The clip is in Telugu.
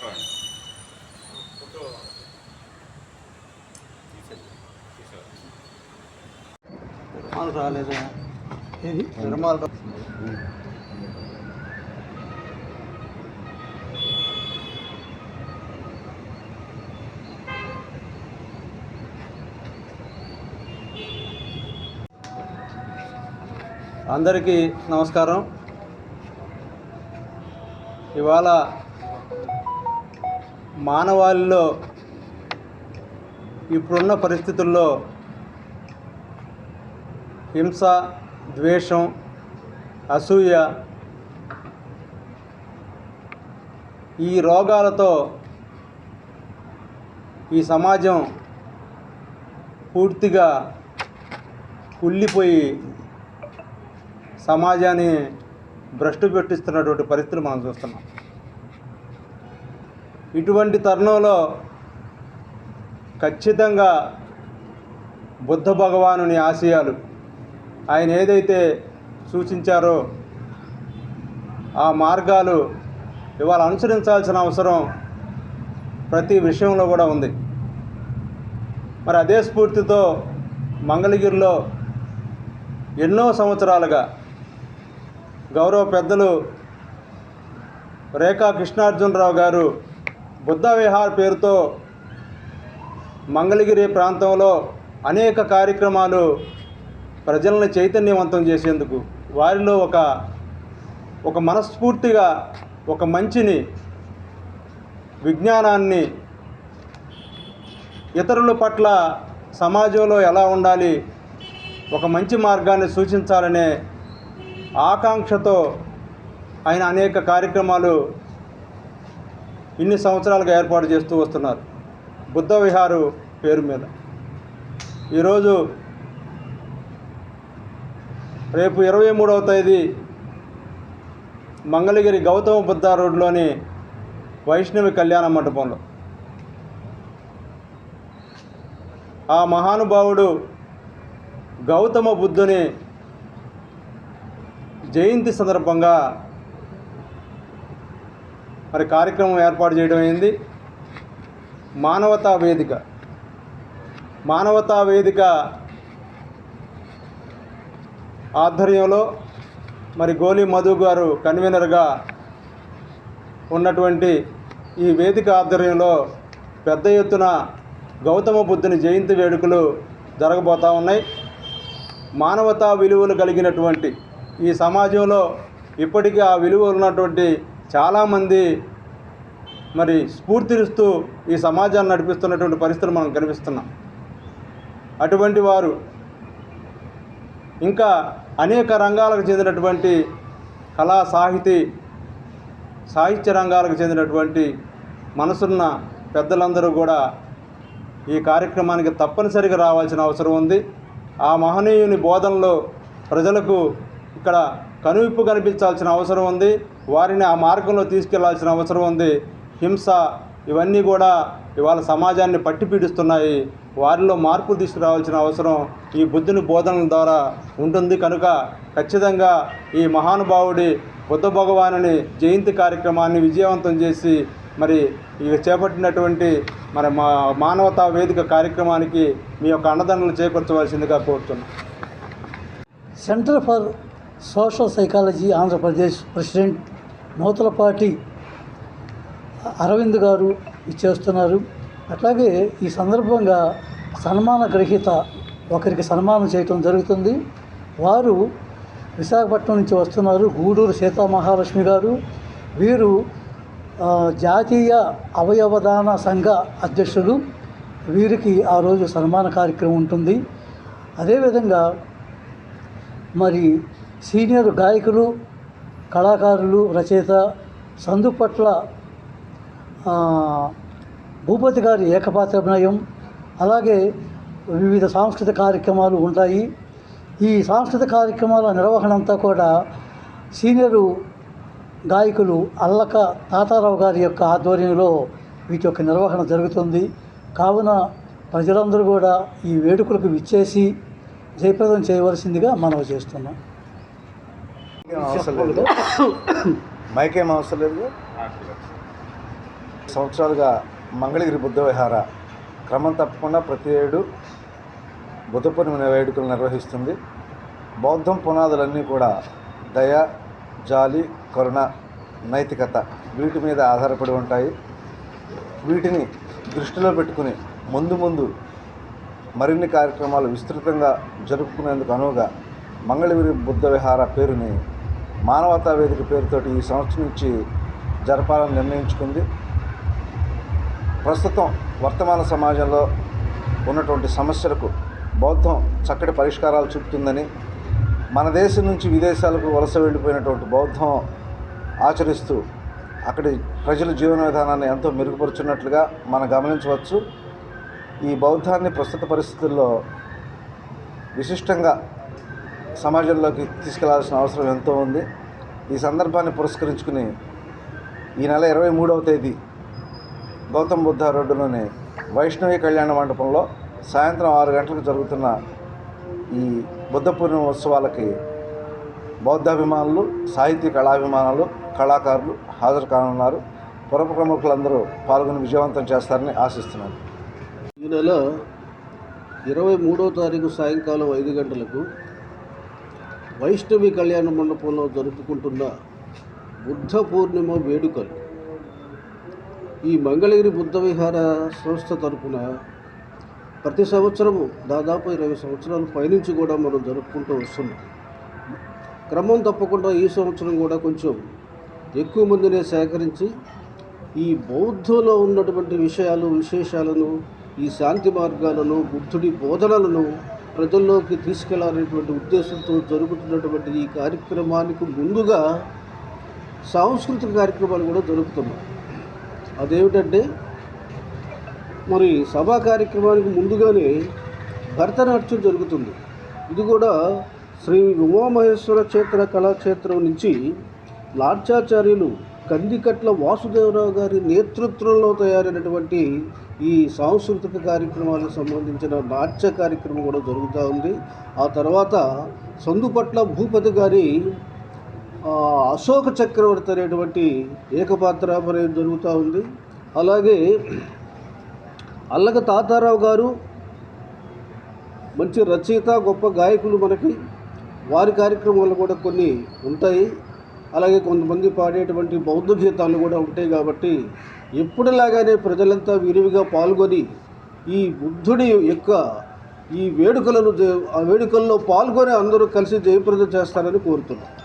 పట్టుకోండి రాలేదు ఏది నిర్మాల అందరికీ నమస్కారం ఇవాళ మానవాళిలో ఇప్పుడున్న పరిస్థితుల్లో హింస ద్వేషం అసూయ ఈ రోగాలతో ఈ సమాజం పూర్తిగా కుళ్ళిపోయి సమాజాన్ని భ్రష్టు పెట్టిస్తున్నటువంటి పరిస్థితులు మనం చూస్తున్నాం. ఇటువంటి తరుణంలో ఖచ్చితంగా బుద్ధ భగవానుని ఆశయాలు ఆయన ఏదైతే సూచించారో ఆ మార్గాలు ఇవాళ అనుసరించాల్సిన అవసరం ప్రతి విషయంలో కూడా ఉంది. మరి అదే స్ఫూర్తితో మంగళగిరిలో ఎన్నో సంవత్సరాలుగా గౌరవ పెద్దలు రేఖా కృష్ణార్జునరావు గారు బుద్ధ విహార్ పేరుతో మంగళగిరి ప్రాంతంలో అనేక కార్యక్రమాలు ప్రజలను చైతన్యవంతం చేసేందుకు వారిలో ఒక ఒక మనస్ఫూర్తిగా ఒక మంచిని విజ్ఞానాన్ని ఇతరుల పట్ల సమాజంలో ఎలా ఉండాలి ఒక మంచి మార్గాన్ని సూచించాలనే ఆకాంక్షతో ఆయన అనేక కార్యక్రమాలు ఇన్ని సంవత్సరాలుగా ఏర్పాటు చేస్తూ వస్తున్నారు. బుద్ధ విహారు పేరు మీద. ఈరోజు రేపు ఇరవై మూడవ తేదీ మంగళగిరి గౌతమ బుద్ధ రోడ్లోని వైష్ణవి కళ్యాణ మండపంలో. ఆ మహానుభావుడు గౌతమ బుద్ధుని జయంతి సందర్భంగా మరి కార్యక్రమం ఏర్పాటు చేయడం అయింది మానవతా వేదిక. మానవతా వేదిక ఆధ్వర్యంలో మరి గోలి మధు గారు కన్వీనర్గా ఉన్నటువంటి ఈ వేదిక ఆధ్వర్యంలో పెద్ద ఎత్తున గౌతమ బుద్ధుని జయంతి వేడుకలు జరగబోతూ ఉన్నాయి. మానవతా విలువలు కలిగినటువంటి ఈ సమాజంలో ఇప్పటికీ ఆ విలువలు ఉన్నటువంటి చాలామంది మరి స్ఫూర్తినిస్తూ ఈ సమాజాన్ని నడిపిస్తున్నటువంటి పరిస్థితులు మనం కనిపిస్తున్నాం. అటువంటి వారు ఇంకా అనేక రంగాలకు చెందినటువంటి కళా సాహితీ సాహిత్య రంగాలకు చెందినటువంటి మనసున్న పెద్దలందరూ కూడా ఈ కార్యక్రమానికి తప్పనిసరిగా రావాల్సిన అవసరం ఉంది. ఆ మహనీయుని బోధనలో ప్రజలకు ఇక్కడ కనువిప్పు కనిపించాల్సిన అవసరం ఉంది. వారిని ఆ మార్గంలో తీసుకెళ్ళాల్సిన అవసరం ఉంది. హింస ఇవన్నీ కూడా ఇవాళ సమాజాన్ని పట్టి పీడిస్తున్నాయి. వారిలో మార్పు తీసుకురావాల్సిన అవసరం ఈ బుద్ధుని బోధనల ద్వారా ఉంటుంది. కనుక ఖచ్చితంగా ఈ మహానుభావుడి బుద్ధ భగవానుని జయంతి కార్యక్రమాన్ని విజయవంతం చేసి మరి ఇక చేపట్టినటువంటి మరి మా మానవతా వేదిక కార్యక్రమానికి మీ యొక్క అన్నదండలు చేకూర్చవలసిందిగా కోరుతున్నాను centre for social psychology Andhra Pradesh president Nuthalapati Aravind గారు ఇచ్చేస్తున్నారు అట్లాగే ఈ సందర్భంగా సన్మాన గ్రహీత ఒకరికి సన్మానం చేయటం జరుగుతుంది. వారు విశాఖపట్నం నుంచి వస్తున్నారు. గూడూరు సీతామహాలక్ష్మి గారు. వీరు జాతీయ అవయవదాన సంఘ అధ్యక్షులు. వీరికి ఆ రోజు సన్మాన కార్యక్రమం ఉంటుంది. అదేవిధంగా మరి సీనియర్ గాయకులు కళాకారులు రచయిత సందుపట్ల భూపతి గారి ఏకపాత్రాభినయం అలాగే వివిధ సాంస్కృతిక కార్యక్రమాలు ఉంటాయి. ఈ సాంస్కృతిక కార్యక్రమాల నిర్వహణ అంతా కూడా సీనియరు గాయకులు అల్లక తాతారావు గారి యొక్క ఆధ్వర్యంలో వీటి యొక్క నిర్వహణ జరుగుతుంది. కావున ప్రజలందరూ కూడా ఈ వేడుకలకు విచ్చేసి జయప్రదం చేయవలసిందిగా మనవి చేస్తున్నాం. అవసరం లేదు. మైక్ అవసరం లేదు. సంవత్సరాలుగా మంగళగిరి బుద్ధ విహార క్రమం తప్పకుండా ప్రతి ఏడు బుద్ధ పూర్ణిమ వేడుకలు నిర్వహిస్తుంది. బౌద్ధం పునాదులన్నీ కూడా దయ జాలి కరుణ నైతికత వీటి మీద ఆధారపడి ఉంటాయి. వీటిని దృష్టిలో పెట్టుకుని ముందు ముందు మరిన్ని కార్యక్రమాలు విస్తృతంగా జరుపుకునేందుకు అనువుగా మంగళగిరి బుద్ధ విహార పేరుని మానవతా వేదిక పేరుతోటి ఈ సంవత్సరం నుంచి జరపాలని నిర్ణయించుకుంది. ప్రస్తుతం వర్తమాన సమాజంలో ఉన్నటువంటి సమస్యలకు బౌద్ధం చక్కటి పరిష్కారాలు చూపుతుందని మన దేశం నుంచి విదేశాలకు వలస వెళ్ళిపోయినటువంటి బౌద్ధం ఆచరిస్తూ అక్కడి ప్రజల జీవన విధానాన్ని ఎంతో మెరుగుపరుచున్నట్లుగా మనం గమనించవచ్చు. ఈ బౌద్ధాన్ని ప్రస్తుత పరిస్థితుల్లో విశిష్టంగా సమాజంలోకి తీసుకెళ్ళాల్సిన అవసరం ఎంతో ఉంది. ఈ సందర్భాన్ని పురస్కరించుకుని ఈ నెల ఇరవై మూడవ తేదీ గౌతమ్ బుద్ధ రోడ్డులోని వైష్ణవి కళ్యాణ మండపంలో సాయంత్రం ఆరు గంటలకు జరుగుతున్న ఈ బుద్ధ పూర్ణిమ ఉత్సవాలకి బౌద్ధాభిమానులు సాహిత్య కళాభిమానులు కళాకారులు హాజరు కానున్నారు. పుర ప్రముఖులందరూ పాల్గొని విజయవంతం చేస్తారని ఆశిస్తున్నాను. ఈ నెల ఇరవై మూడో తారీఖు సాయంకాలం ఐదు గంటలకు వైష్ణవి కళ్యాణ మండపంలో జరుపుకుంటున్న బుద్ధ పూర్ణిమ వేడుకలు. ఈ మంగళగిరి బుద్ధ విహార సంస్థ తరపున ప్రతి సంవత్సరము దాదాపు ఇరవై సంవత్సరాల పైనుంచి కూడా మనం జరుపుకుంటూ వస్తున్నాం. క్రమం తప్పకుండా ఈ సంవత్సరం కూడా కొంచెం ఎక్కువ మందినే సేకరించి ఈ బౌద్ధంలో ఉన్నటువంటి విషయాలు విశేషాలను ఈ శాంతి మార్గాలను బుద్ధుడి బోధనలను ప్రజల్లోకి తీసుకెళ్ళాలనేటువంటి ఉద్దేశంతో జరుగుతున్నటువంటి ఈ కార్యక్రమానికి ముందుగా సాంస్కృతిక కార్యక్రమాలు కూడా జరుగుతున్నాయి అదేమిటంటే మరి సభా కార్యక్రమానికి ముందుగానే భరతనాట్యం జరుగుతుంది. ఇది కూడా శ్రీ ఉమామహేశ్వర క్షేత్ర కళాక్షేత్రం నుంచి నాట్యాచార్యులు కందికట్ల వాసుదేవరావు గారి నేతృత్వంలో తయారైనటువంటి ఈ సాంస్కృతిక కార్యక్రమాలకు సంబంధించిన నాట్య కార్యక్రమం కూడా జరుగుతూ ఉంది. ఆ తర్వాత సందుపట్ల భూపతి గారి అశోక చక్రవర్తి అనేటువంటి ఏకపాత్రాభినయం జరుగుతూ ఉంది. అలాగే అల్లగ తాతారావు గారు మంచి రచయిత గొప్ప గాయకులు మనకి. వారి కార్యక్రమాలు కూడా కొన్ని ఉంటాయి. అలాగే కొంతమంది పాడేటువంటి బౌద్ధ గీతాలు కూడా ఉంటాయి కాబట్టి ఎప్పుడులాగానే ప్రజలంతా విరివిగా పాల్గొని ఈ బుద్ధుడి యొక్క ఈ వేడుకలను జ- ఆ వేడుకల్లో పాల్గొని అందరూ కలిసి జయప్రదం చేస్తారని కోరుతున్నాను